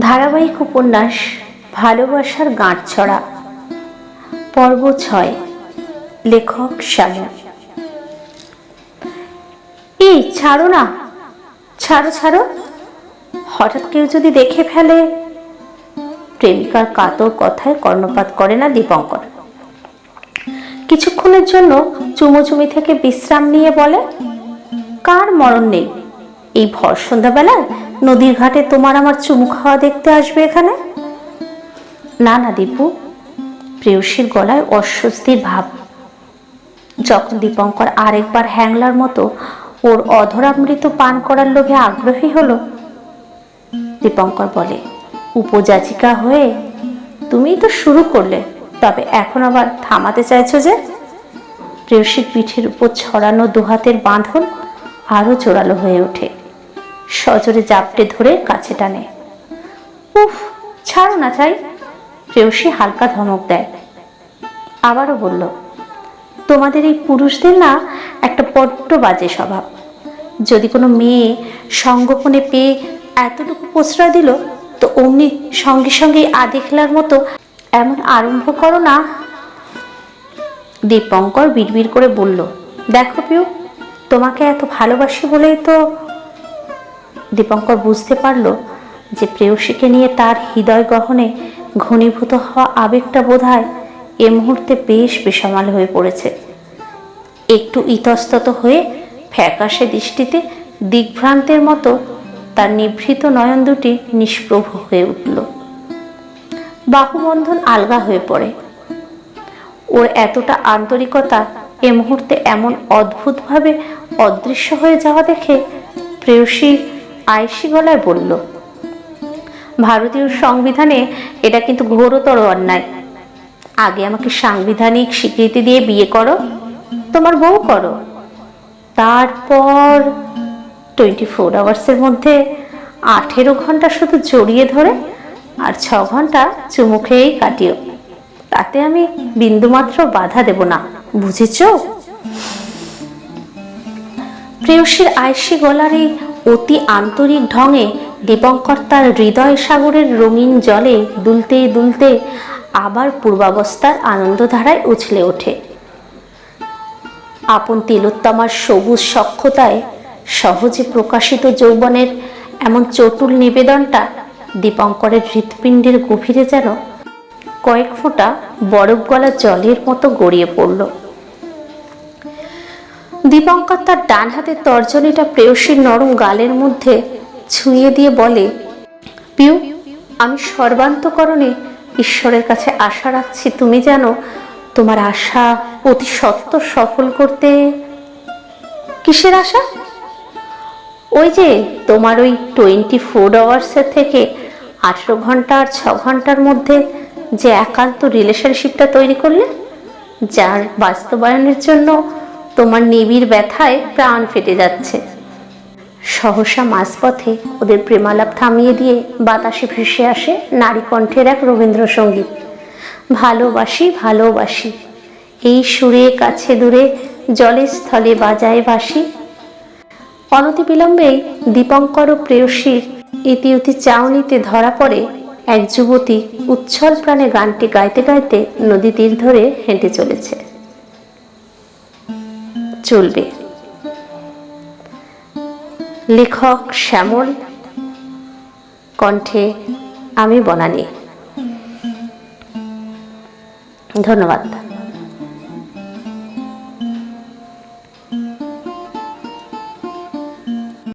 ধারাবাহিক উপন্যাস, ভালোবাসার গাঁট ছড়া পর্ব ছয়, লেখক শ্যামল। এই, ছাড়ো না। ছাড়ো ছাড়ো। হঠাৎ কেউ যদি দেখে ফেলে, প্রেমিকার কাতর কথায় কর্ণপাত করে না দীপঙ্কর। কিছুক্ষণের জন্য চুমোচুমি থেকে বিশ্রাম নিয়ে বলে, কার মরণ নেই? এই ভর সন্ধ্যাবেলায় নদীর ঘাটে তোমার আমার চুমু খাওয়া দেখতে আসবে এখানে? না না, দীপু। প্রেয়সীর গলায় অস্বস্তির ভাব। যখন দীপঙ্কর আরেকবার হ্যাংলার মতো ওর অধরামৃত পান করার লোভে আগ্রহী হলো, দীপঙ্কর বলে, উপযাচিকা হয়ে তুমিই তো শুরু করলে, তবে এখন আবার থামাতে চাইছো যে? প্রেয়সীর পিঠের উপর ছড়ানো দুহাতের বাঁধন আরও জোরালো হয়ে ওঠে। সজোরে জাপটে ধরে কাছে টানে। উফ, ছাড়ো না চাই। প্রেয়সী হালকা ধমক দেয়। আবারও বলল, তোমাদের এই পুরুষদের না একটা বড্ড বাজে স্বভাব। যদি কোনো মেয়ে সঙ্গোপনে পেয়ে এতটুকু প্রশ্রয় দিল, তো অমনি সঙ্গে সঙ্গে আধে খেলার মতো এমন আরম্ভ করো না। দীপঙ্কর বিড়বিড় করে বলল, দেখো পিউ, তোমাকে এত ভালোবাসি বলেই তো দীপঙ্কর বুঝতে পারল যে প্রেয়সীকে নিয়ে তার হৃদয় গহনে ঘনীভূত হওয়া আবেগটা বোধ হয় এ মুহূর্তে বেশ বেসামাল হয়ে পড়েছে। একটু ইতস্তত হয়ে ফ্যাকাশে দৃষ্টিতে দিগ্ভ্রান্তের মতো তার নিভৃত নয়ন দুটি নিষ্প্রভ হয়ে উঠল। বাহুবন্ধন আলগা হয়ে পড়ে। ওর এতটা আন্তরিকতা এ মুহূর্তে এমন অদ্ভুতভাবে অদৃশ্য হয়ে যাওয়া দেখে প্রেয়সী আয়েসি গলায় বলল, ভারতীয় সংবিধানে এটা কিন্তু ঘোরতর অন্যায়। আগে আমাকে সাংবিধানিক স্বীকৃতি দিয়ে বিয়ে করো, তোমার বউ করো। তারপর টোয়েন্টি ফোর আওয়ার্সের মধ্যে আঠেরো ঘণ্টা শুধু জড়িয়ে ধরে আর ছ ঘণ্টা চুমু খেয়েই কাটিও। তাতে আমি বিন্দুমাত্র বাধা দেব না, বুঝেছ? প্রেয়সীর আয়সী গলার এই অতি আন্তরিক ঢঙে দীপঙ্কর তার হৃদয় সাগরের রঙিন জলে দুলতে দুলতে আবার পূর্বাবস্থার আনন্দধারায় উছলে ওঠে। আপন তিলোত্তমার সবুজ সক্ষতায় সহজে প্রকাশিত যৌবনের এমন চটুল নিবেদনটা দীপঙ্করের হৃৎপিণ্ডের গভীরে যেন কয়েক ফোঁটা বরফ গলা জলের মতো গড়িয়ে পড়ল। দীপঙ্কর তার ডান হাতের তর্জনীটা প্রেয়সীর নরম গালের মধ্যে ছুঁয়ে দিয়ে বলে, পিউ, আমি সর্বান্তকরণে ঈশ্বরের কাছে আশা রাখছি। তুমি যেন তোমার আশা অতি সত্য সফল করতে কিসের আশা? ওই যে তোমার ওই টোয়েন্টি ফোর আওয়ার্সের থেকে আঠেরো ঘণ্টা আর ছ ঘণ্টার মধ্যে যে একান্ত রিলেশনশিপটা তৈরি করলে, যার বাস্তবায়নের জন্য তোমার নিবিড় ব্যথায় প্রাণ ফেটে যাচ্ছে। সহসা মাঝপথে ওদের প্রেমালাপ থামিয়ে দিয়ে বাতাসে ভেসে আসে নারী কণ্ঠের এক রবীন্দ্রসঙ্গীত। ভালোবাসি ভালোবাসি, এই সুরে কাছে দূরে জলে স্থলে বাজায় বাসি অনতিবিলম্বেই দীপঙ্কর ও প্রেয়সীর ইতিউতি চাউনিতে ধরা পড়ে এক যুবতী উচ্ছল প্রাণে গানটি গাইতে গাইতে নদী তীর ধরে হেঁটে চলেছে। চলবে। লেখক শ্যামল কণ্ঠে আমি বনানি। ধন্যবাদ।